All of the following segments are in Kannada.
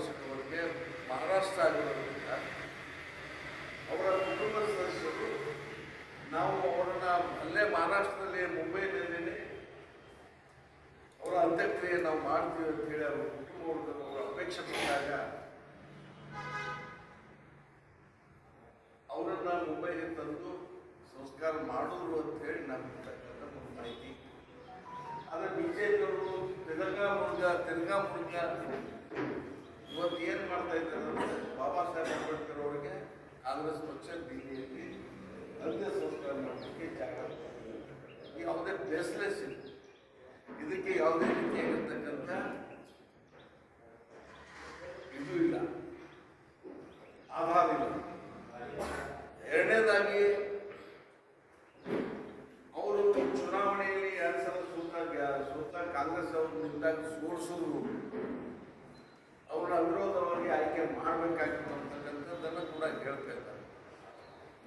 ವರ್ಷದವರೆಗೆ ಮಹಾರಾಷ್ಟ್ರ ಆಗಿರೋದ್ರಿಂದ ಅವರ ಕುಟುಂಬ ಸದಸ್ಯರು, ನಾವು ಅವರನ್ನ ಅಲ್ಲೇ ಮಹಾರಾಷ್ಟ್ರದಲ್ಲಿ ಮುಂಬೈನಲ್ಲಿ ಅವರ ಅಂತ್ಯಕ್ರಿಯೆ ನಾವು ಮಾಡ್ತೀವಿ ಅಂತ ಹೇಳಿ ಅವರ ಕುಟುಂಬವರ್ಗದವರ ಅಪೇಕ್ಷೆ ಪಟ್ಟಾಗ ಅವರನ್ನ ಮುಂಬೈಗೆ ತಂದು ಸಂಸ್ಕಾರ ಮಾಡೋರು ಅಂತ ಹೇಳಿ ನಮ್ಗಿರ್ತಕ್ಕಂಥ ಒಂದು ಮಾಹಿತಿ. ಆದರೆ ಬಿಜೆಪಿಯವರು ತೆಲಂಗಾಣ ಮುರುಗ ತೆಲಂಗಾಣ ಮುರುಗ ಇವತ್ತು ಏನು ಮಾಡ್ತಾ ಇದ್ದಾರೆ ಅಂದ್ರೆ ಬಾಬಾ ಸಾಹೇಬ್ ಅಂಬೇಡ್ಕರ್ ಅವರಿಗೆ ಕಾಂಗ್ರೆಸ್ ಪಕ್ಷ ದಿಲ್ಲಿಯಲ್ಲಿ ಅಂತ್ಯ ಸಂಸ್ಕಾರ ಮಾಡಲಿಕ್ಕೆ ಜಾಗ. ಯಾವುದೇ ಬೇಸ್ಲೆಸ್ ಇಲ್ಲ ಇದಕ್ಕೆ ಯಾವುದೇ ರೀತಿಯಾಗಿರ್ತಕ್ಕಂಥ ಇದು ಇಲ್ಲ ಆಧಾರ ಇಲ್ಲ ಎರಡನೇದಾಗಿ ಅವರು ಚುನಾವಣೆಯಲ್ಲಿ ಎರಡು ಸಲ ಸೋತಾಗ ಸೋತ ಕಾಂಗ್ರೆಸ್ ಅವರು ನಿಂತಾಗ ಸೋಲಿಸಿದ್ರು ಅವರ ಅವಿರೋಧವಾಗಿ ಆಯ್ಕೆ ಮಾಡಬೇಕಾಗಿತ್ತು ಅಂತಕ್ಕಂಥದ್ದನ್ನು ಕೂಡ ಹೇಳ್ತಾ ಇದ್ದಾರೆ.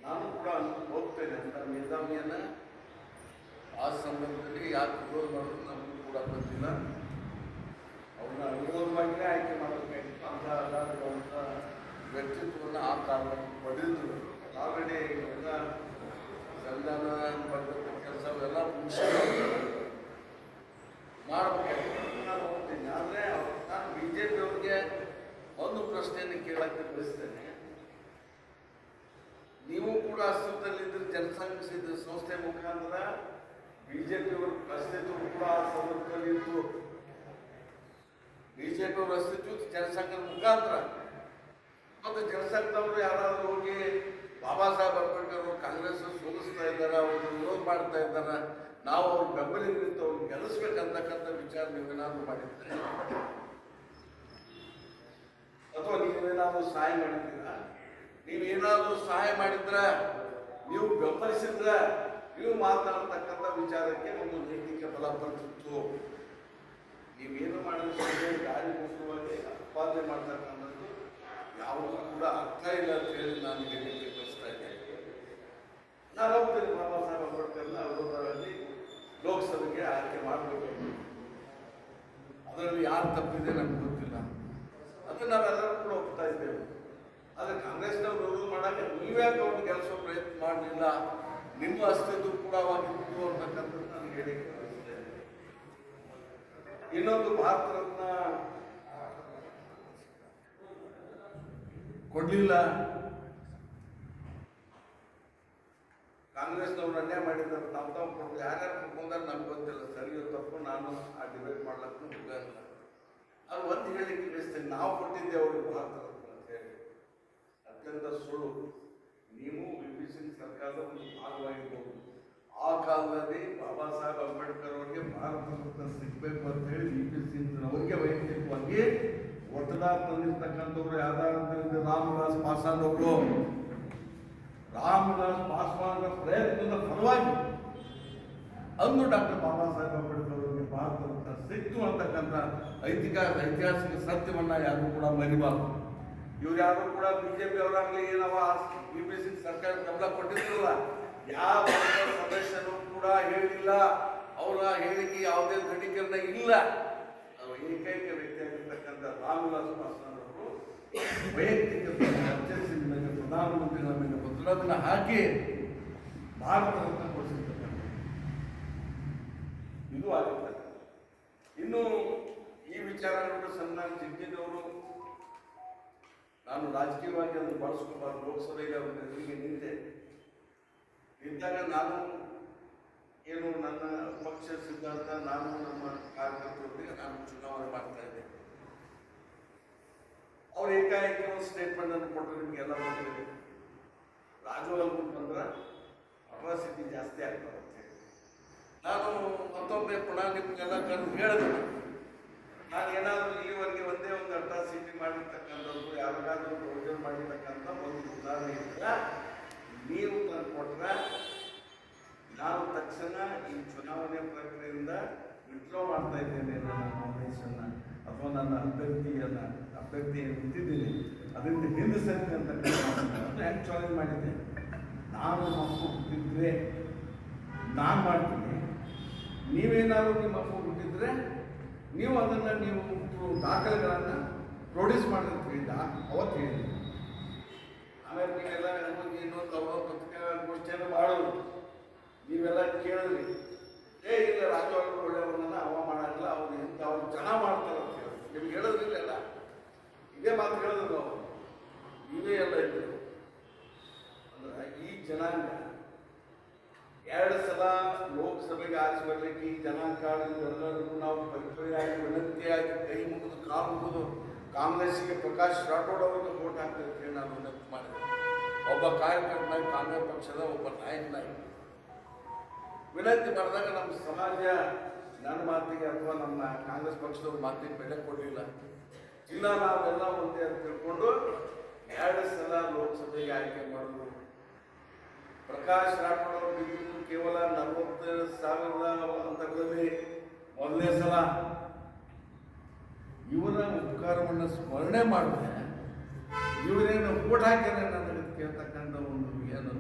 ನಾನು ಕೂಡ ಹೋಗ್ತೇನೆ ಅಂತ ನಿಜಾಮಿಯನ್ನು ಆ ಸಂದರ್ಭದಲ್ಲಿ ಯಾಕೆ ವಿರೋಧ ಮಾಡೋದು ನಮಗೂ ಕೂಡ ಗೊತ್ತಿಲ್ಲ. ಅವ್ರನ್ನ ಅವಿರೋಧವಾಗಿಯೇ ಆಯ್ಕೆ ಮಾಡಬೇಕಾಗಿತ್ತು. ಅಂತ ಅದಾದ ವ್ಯಕ್ತಿತ್ವವನ್ನು ಆ ಕಾರಣಕ್ಕೆ ಪಡೆದು ಆಲ್ರೆಡಿ ಎಲ್ಲ ಸಂವಿಧಾನ ಬರೆದ ಕೆಲಸ ಅವೆಲ್ಲ ಮುಗಿಸಿದ್ರು ಮಾಡಬೇಕಾಗಿತ್ತು ನಾನು ಹೋಗ್ತೀನಿ ಆದರೆ ನಾನು ಬಿ ಜೆ ಪಿ ಅವ್ರಿಗೆ ಒಂದು ಪ್ರಶ್ನೆಯನ್ನು ಕೇಳಕ್ಕೆ ಬಯಸ್ತೇನೆ ನೀವು ಕೂಡ ಅಸ್ತಿತ್ವದಲ್ಲಿದ್ದರೆ ಜನಸಂಘ ಸಿದ್ಧ ಸಂಸ್ಥೆ ಮುಖಾಂತರ ಬಿಜೆಪಿ ಅವರ ಅಸ್ತಿತ್ವ ಕೂಡ ಆ ಸಂದರ್ಭದಲ್ಲಿ ಇತ್ತು ಬಿಜೆಪಿ ಅವರ ಅಸ್ತಿತ್ವ ಜನಸಂಘದ ಮುಖಾಂತರ ಮತ್ತು ಜನಸಂಘದವರು ಯಾರಾದರೂ ಹೋಗಿ ಬಾಬಾ ಸಾಹೇಬ್ ಅಂಬೇಡ್ಕರ್ ಅವರು ಕಾಂಗ್ರೆಸ್ ಸೋಲಿಸ್ತಾ ಇದ್ದಾರೆ ಅವರು ವಿರೋಧ ಮಾಡ್ತಾ ಇದ್ದಾರೆ ನಾವು ಅವ್ರ ಬೆಂಬಲಿಗರಿತ್ತು ಅವ್ರು ಗೆಲ್ಲಿಸ್ಬೇಕಂತಕ್ಕಂಥ ವಿಚಾರ ನೀವೇನಾದರೂ ಮಾಡಿದ್ರೆ ಅಥವಾ ನೀವೇನಾದರೂ ಸಹಾಯ ಮಾಡಿದ್ದೀರಾ? ನೀವೇನಾದರೂ ಸಹಾಯ ಮಾಡಿದ್ರ, ನೀವು ಬೆಂಬಲಿಸಿದ್ರ, ನೀವು ಮಾತಾಡ್ತಕ್ಕಂಥ ವಿಚಾರಕ್ಕೆ ಒಂದು ನೈತಿಕ ಬಲ ಬರ್ತಿತ್ತು ನೀವೇನು ಮಾಡಿದ್ರೆ ಗಾಳಿ ಮುಖ್ಯವಾಗಿ ಉತ್ಪಾದನೆ ಮಾಡ್ತಕ್ಕಂಥದ್ದು ಯಾವುದೂ ಕೂಡ ಅರ್ಥ ಇಲ್ಲ ಅಂತ ಹೇಳಿ ನಾನು ಹೇಳಲಿಕ್ಕೆ ಬಯಸ್ತಾ ಇದ್ದೇನೆ. ನಾನು ಹೋಗ್ತೇನೆ ಬಾಬಾ ಲೋಕಸಭೆಗೆ ಆಯ್ಕೆ ಮಾಡಬೇಕು ಅದರಲ್ಲಿ ಯಾರು ತಪ್ಪಿದೆ ನಮ್ಗೆ ಗೊತ್ತಿಲ್ಲ. ಅದು ನಾವೆಲ್ಲರೂ ಕೂಡ ಹೋಗ್ತಾ ಇದ್ದೇವೆ. ಆದರೆ ಕಾಂಗ್ರೆಸ್ನವ್ರು ವಿರೋಧ ಮಾಡೋಕ್ಕೆ ನೀವ್ಯಾಕೆ ಅವ್ರನ್ನ ಕೆಲಸ ಪ್ರಯತ್ನ ಮಾಡಲಿಲ್ಲ. ನಿಮ್ಮ ಅಸ್ತಿತ್ವ ಕೂಡ ಅವಾಗಿತ್ತು ಅಂತಕ್ಕಂಥದ್ದು ನಾನು ಹೇಳಿಕೆ ಇನ್ನೊಂದು ಭಾರತ ರತ್ನ ಕೊಡ್ಲಿಲ್ಲ ಕಾಂಗ್ರೆಸ್ನವ್ರು ಅನ್ಯಾಯ ಮಾಡಿದ್ದಾರೆ ನಾವು ತಾವು ಕೊಟ್ಟು ಯಾರ್ಯಾರು ಕೊಟ್ಕೊಂಡಾರೆ ನಮ್ಗೆ ಗೊತ್ತಿಲ್ಲ ಸರಿಯೋ ತಪ್ಪು ನಾನು ಆ ಡಿಬೇಟ್ ಮಾಡ್ಲಕ್ಕೂ ಹೋಗಲ್ಲ ಅದು ಒಂದು ಹೇಳಲಿಕ್ಕೆ ಬಯಸ್ತೇನೆ ನಾವು ಕೊಟ್ಟಿದ್ದೆ ಅವ್ರಿಗೆ ಭಾರತ ಅಂತ ಹೇಳಿ. ಅತ್ಯಂತ ಸುಳ್ಳು. ನೀವು ವಿ ಪಿ ಸಿಂಗ್ ಸರ್ಕಾರದ ಒಂದು ಭಾಗವಾಗಿರ್ಬೋದು. ಆ ಕಾಲದಲ್ಲಿ ಬಾಬಾ ಸಾಹೇಬ್ ಅಂಬೇಡ್ಕರ್ ಅವರಿಗೆ ಭಾರತ ರತ್ನ ಸಿಗ್ಬೇಕು ಅಂತ ಹೇಳಿ ಅವರಿಗೆ ವೈಯಕ್ತಿಕವಾಗಿ ಒತ್ತಡ ತಂದಿರ್ತಕ್ಕಂಥವ್ರು ಯಾವ್ದಾದ್ರೆ ರಾಮದಾಸ್ ಪಾಸ್ವಾನ್ ಅವರು. ರಾಮದಾಸ್ ಪಾಸ್ವಾನ್ ಪ್ರಯತ್ನದ ಫಲವಾಗಿ ಅಂದು ಡಾಕ್ಟರ್ ಬಾಬಾ ಸಾಹೇಬ್ ಅಂಬೇಡ್ಕರ್ ಅವರಿಗೆ ಭಾರತ ರತ್ನ ಸಿಕ್ತು ಅಂತಕ್ಕಂಥ ಐತಿಹ ಐತಿಹಾಸಿಕ ಸತ್ಯವನ್ನ ಯಾರು ಕೂಡ ಮರಿಬಾರ್ದು. ಇವ್ರು ಯಾರು ಕೂಡ ಬಿಜೆಪಿ ಅವರಾಗ್ಲಿ ಏನವ ಬಿ ಸರ್ಕಾರ ಗಮನ ಕೊಟ್ಟಿದ್ರಲ್ಲ, ಯಾವ ಸದಸ್ಯರು ಕೂಡ ಹೇಳಿಲ್ಲ. ಅವರ ಹೇಳಿಕೆ ಯಾವುದೇ ದೃಢೀಕರಣ ಇಲ್ಲ. ಏಕೈಕ ವ್ಯಕ್ತಿಯಾಗಿರ್ತಕ್ಕಂಥ ರಾಮವಿಲಾಸ್ ಪಾಸ್ವಾನ್ ಅವರು ವೈಯಕ್ತಿಕ ಚರ್ಚಿಸಿದ ಮೇಲೆ ಪ್ರಧಾನಮಂತ್ರಿಗಳ ಮೇಲೆ ಒತ್ತಡವನ್ನು ಹಾಕಿ ಭಾರತವನ್ನು ರತ್ನ ಇನ್ನು ಈ ವಿಚಾರಗಳು ಸನ್ಮಾನ ಜಿಗ್ಗಿದವರು ನಾನು ರಾಜಕೀಯವಾಗಿ ಅದನ್ನು ಬಳಸ್ಕೊಬಾರ್ದು ಲೋಕಸಭೆಗೆ ಅವರ ನಿಂತೆ. ನಿಂತಾಗ ನಾನು ಏನು ನನ್ನ ಪಕ್ಷ ಸಿದ್ಧಾಂತ, ನಾನು ನಮ್ಮ ಕಾರ್ಯಕರ್ತರೊಂದಿಗೆ ನಾನು ಚುನಾವಣೆ ಮಾಡ್ತಾ ಇದ್ದೆ ಅವ್ರು ಏಕಾಏಕಿ ಒಂದು ಸ್ಟೇಟ್ಮೆಂಟ್ ಅನ್ನು ಕೊಟ್ಟರು ನಿಮಗೆಲ್ಲ ಗೊತ್ತಿದೆ ರಾಜು ಬಂದ್ರೆ ಅಟ್ರಾಸಿಟಿ ಜಾಸ್ತಿ ಹೇಳಿ ನಾನು ಮತ್ತೊಮ್ಮೆ ಪುನಃ ನಿಮಗೆಲ್ಲ ಹೇಳಿದೆ ನಾನು ಏನಾದರೂ ಈವರೆಗೆ ಒಂದೇ ಒಂದು ಅಟ್ರಾಸಿಟಿ ಮಾಡಿರ್ತಕ್ಕಂಥದ್ದು, ಯಾರಿಗಾದ್ರೂ ಪ್ರಯೋಜನ ಮಾಡಿರ್ತಕ್ಕಂಥ ಒಂದು ಉದಾಹರಣೆ ಇದ್ರೆ ನೀವು ತಂದು ಕೊಟ್ರೆ ನಾನು ತಕ್ಷಣ ಈ ಚುನಾವಣೆ ಪ್ರಕ್ರಿಯೆಯಿಂದ ವಿಡ್ರಾ ಮಾಡ್ತಾ ಇದ್ದೇನೆ ನನ್ನ ನಾಮಿನೇಷನ್ನ ಅಥವಾ ನನ್ನ ಅಭ್ಯರ್ಥಿಯನ್ನು ಅಭ್ಯರ್ಥಿ ನಿಂತಿದ್ದೀನಿ. ಅದರಿಂದ ನಿಲ್ಲಿಸ್ತೇನೆ ಅಂತ ಹೆಂಗೆ ಚಾಲೆಂಜ್ ಮಾಡಿದ್ದೆ ನಾನು ಮಕ್ಕಳು ಹುಟ್ಟಿದ್ರೆ ನಾನು ಮಾಡ್ತೀನಿ. ನೀವೇನಾದರೂ ನಿಮ್ಮ ಅಪ್ಪ ಹುಟ್ಟಿದ್ರೆ ನೀವು ಅದನ್ನು ನೀವು ದಾಖಲೆಗಳನ್ನು ಪ್ರೊಡ್ಯೂಸ್ ಮಾಡಿದ್ರು ಅಂತ ಅವತ್ತು ಹೇಳಿದ್ದೆ ಆಮೇಲೆ ನೀವೆಲ್ಲ ಹೋಗಿ ಇನ್ನೊಂದು ಪತ್ರಿಕಾಗೋಷ್ಠಿಯನ್ನು ಮಾಡೋದು ನೀವೆಲ್ಲ ಕೇಳಿದ್ರಿ. ಏ, ಇಲ್ಲ ರಾಜು ಅವರು ಒಳ್ಳೆಯವರನ್ನ ಅವ ಮಾಡಂಗಿಲ್ಲ, ಅವ್ರು ಎಂತ, ಅವ್ರು ಜನ ಮಾಡ್ತಾರೆ ಅಂತ ಹೇಳಿ. ನಿಮ್ಗೆ ಹೇಳೋದಿಲ್ಲ ಇದೇ ಮಾತು ಹೇಳಿದ್ರು ಅವರು. ನೀವೇ ಎಲ್ಲ ಇದ್ರು. ಅಂದ್ರೆ ಈ ಜನಾಂಗ ಎರಡು ಸಲ ಲೋಕಸಭೆಗೆ ಆರಿಸಿ ಬರಲಿಕ್ಕೆ ಎಲ್ಲರಿಗೂ ನಾವು ಪರಿಪರಿಯಾಗಿ ವಿನಂತಿಯಾಗಿ ಕೈ ಮುಗಿದು ಕಾಲು ಮುಗಿದು ಕಾಂಗ್ರೆಸ್ಸಿಗೆ ಪ್ರಕಾಶ್ ರಾಠೋಡ್ ಅವರಿಗೆ ವೋಟ್ ಹಾಕ್ತಾರೆ ನಾನು ವಿನಂತಿ ಮಾಡಿದೆ. ಒಬ್ಬ ಕಾರ್ಯಕರ್ತನಾಗಿ ಕಾಂಗ್ರೆಸ್ ಪಕ್ಷದ ಒಬ್ಬ ನಾಯಕನಾಗಿ. ವಿನಂತಿ ಮಾಡಿದಾಗ ನಮ್ಮ ಸಮಾಜ ನನ್ನ ಮಾತಿಗೆ ಅಥವಾ ನಮ್ಮ ಕಾಂಗ್ರೆಸ್ ಪಕ್ಷದವ್ರ ಮಾತಿಗೆ ಬೆಲೆ ಕೊಡಲಿಲ್ಲ. ಇಲ್ಲ, ನಾವೆಲ್ಲ ಒಂದೇ ಅಂತ ತಿಳ್ಕೊಂಡು ಎರಡು ಸಲ ಲೋಕಸಭೆಗೆ ಆಯ್ಕೆ ಮಾಡಿದ್ರು. ಪ್ರಕಾಶ್ ರಾಠೋಡ್ ಅವರು ಕೇವಲ ನಲವತ್ತು ಸಾವಿರದ ಹಂತಗಳಲ್ಲಿ ಮೊದಲನೇ ಸಲ ಇವರ ಉಪಕಾರವನ್ನು ಸ್ಮರಣೆ ಮಾಡಿದ್ರೆ ಇವರೇನು ಓಟ್ ಹಾಕ್ಯಾರೆ ನನಗೆ ಕೇಳ್ತಕ್ಕಂಥ ಒಂದು ಏನು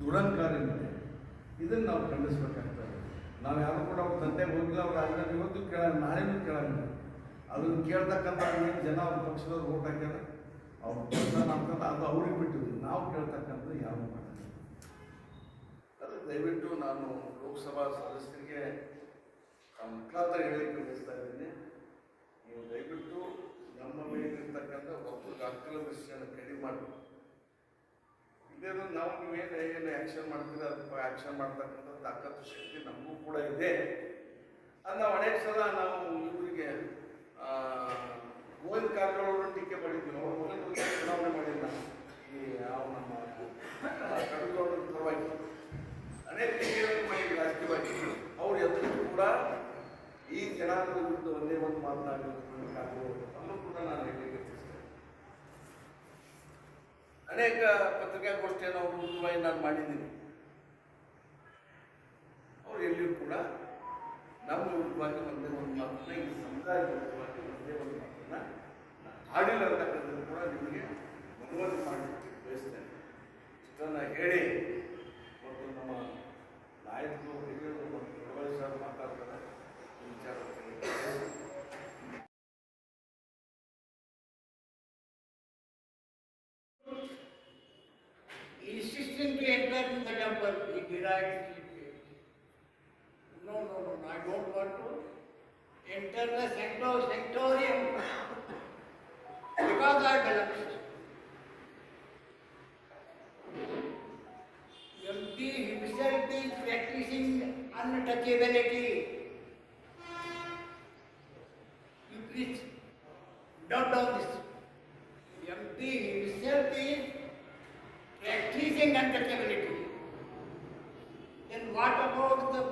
ದುರಂಕಾರ ಇದೆ ಇದನ್ನು ನಾವು ಖಂಡಿಸ್ಬೇಕಾಗ್ತದೆ. ನಾವು ಯಾರು ಕೂಡ ಅವ್ರ ತಂದೆಗೆ ಹೋಗಿಲ್ಲ ಅವ್ರ ಅದನ್ನ ಇವತ್ತು ಕೇಳ, ನಾಳೆನೂ ಕೇಳಲ್ಲ. ಅದನ್ನು ಕೇಳ್ತಕ್ಕಂಥ ಜನ ಅವ್ರ ಪಕ್ಷದವ್ರು ಓಟ್ ಹಾಕ್ಯಾರ, ಅವ್ರ ಕೆಲಸ ಮಾಡ್ತಾರೆ, ಅದು ಅವ್ರಿಗೆ ಬಿಟ್ಟಿದ್ರು ನಾವು ಕೇಳ್ತಕ್ಕಂಥದ್ದು ಅದು ದಯವಿಟ್ಟು ನಾನು ಲೋಕಸಭಾ ಸದಸ್ಯರಿಗೆ ಮುಖಾಂತರ ಹೇಳಿಕೆ ಬಯಸ್ತಾ ಇದ್ದೀನಿ. ನೀವು ದಯವಿಟ್ಟು ನಮ್ಮ ಮೇಲಿರ್ತಕ್ಕಂಥ ಒಬ್ಬರಿಗೆ ವಿಷಯನ ಕಡಿಮೆ ಮಾಡಿ. ಇದೇನು ನಾವು ನೀವೇನು ಏನು ಆ್ಯಕ್ಷನ್ ಮಾಡ್ತೀರ ಅದಕ್ಕೆ ಆ್ಯಕ್ಷನ್ ಮಾಡ್ತಕ್ಕಂಥ ತಾಕತ್ತು ಶಕ್ತಿ ನಮಗೂ ಕೂಡ ಇದೆ. ಅದು ನಾವು ಅನೇಕ ಸಲ ನಾವು ಇವರಿಗೆ ಗೋವಿಂದ ಕಾರಜೋಳ ಅವರನ್ನು ಟೀಕೆ ಮಾಡಿದ್ವಿ ಅವ್ರ ಮಗನ ಚುನಾವಣೆ ಮಾಡಿಲ್ಲ. ಈ ಯಾವ ನಮ್ಮ ಕಡಗೌಡರ ಪರವಾಗಿ ಅನೇಕ ಟೀಕೆಗಳನ್ನು ಮಾಡಿದ್ರು ರಾಜಕೀಯವಾಗಿ ಅವ್ರು ಎದುರು ಕೂಡ ಈ ಜನಾಂಗದ ವಿರುದ್ಧ ಅಲ್ಲೂ ಕೂಡ ನಾನು ಹೇಳಲಿಕ್ಕೆ ಇಚ್ಛಿಸ್ತೇನೆ ಅನೇಕ ಪತ್ರಿಕಾಗೋಷ್ಠಿಯನ್ನು ಅವರು ವಿರುದ್ಧವಾಗಿ ನಾನು ಮಾಡಿದ್ದೀನಿ. ಅವ್ರು ಎಲ್ಲಿಯೂ ಕೂಡ ನಮ್ಮ ವಿರುದ್ಧವಾಗಿ ಒಂದೇ ಒಂದು ಮಾತನ್ನ, ಈ ಸಮುದಾಯ ವಿರುದ್ಧವಾಗಿ ಒಂದೇ ಒಂದು ಮಾತನ್ನ ಆಡಿಲ್ಲ ಅಂತಕ್ಕಂಥದ್ದು ಕೂಡ ನಿಮಗೆ ಮನವರಿಕೆ ಮಾಡಲಿಕ್ಕೆ ಬಯಸ್ತೇನೆ. ಇಷ್ಟನ್ನು ಹೇಳಿ, ಮತ್ತು ನಮ್ಮ ನಾಯಕರು ಹಿರಿಯರು ಮತ್ತು ಮಾತಾಡ್ತಾರೆ ವಿಚಾರ insisting to enter in the temple, he denied it. No, no, no, I don't want to enter the sancto- sanctorium because I belong. MP himself is practicing untouchability. You please note down this. Practicing untouchability. Then what about the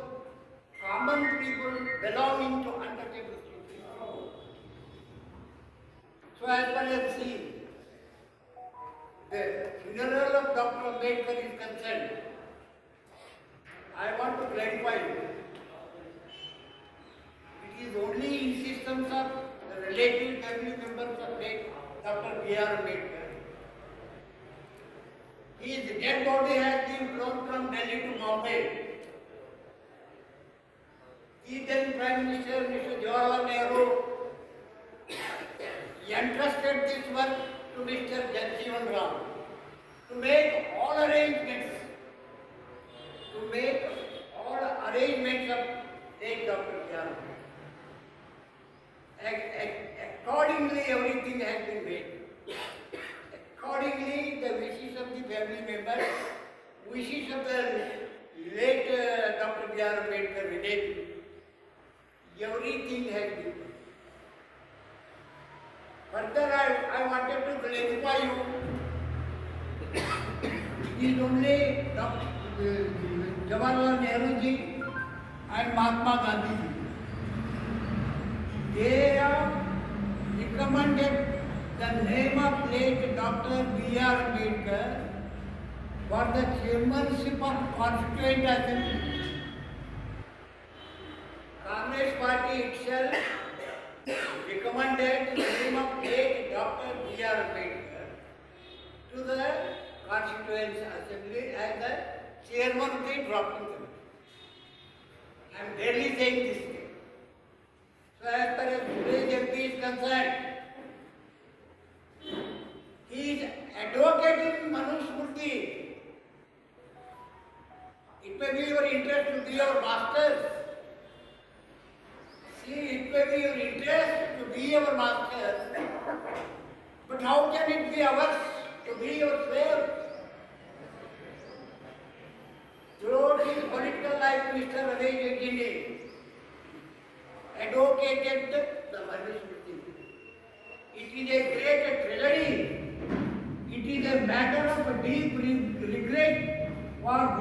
common people belonging to untouchability? So as far as the, the funeral of Dr. Ambedkar is concerned, I want to clarify it. It is only insistence of the relative family members of late Dr. B.R. Ambedkar. His dead body has been flown from Delhi to Bombay. The then Prime Minister, Mr. Jawaharlal Nehru, he entrusted this work to Mr. Jagjeevan Ram to make all arrangements, to make all arrangements of late Dr. Ac- Accordingly, everything has been made. Accordingly, family members, wishes of the late uh, Dr. B.R. Ambedkar relative, everything has been done. Further, I, I wanted to clarify you, it is only Dr. uh, Jawaharlal Nehru ji and Mahatma Gandhi ji. They have recommended the name of late Dr. B.R. Ambedkar for the chairmanship of Constituent Assembly. Congress party itself recommended the name of late Dr. B.R. Ambedkar to the Constituent Assembly as the chairman of the drafting committee. I am barely saying this thing. So as far as today's MP is concerned, he is advocating Manusmriti. It may be your interest to be our masters. See, it may be your interest to be our masters. But how can it be ours to be your slave? Throughout his political life, Mr. Ramesh Jagini advocated the Manusmriti. It is a great tragedy. It is a matter of deep regret for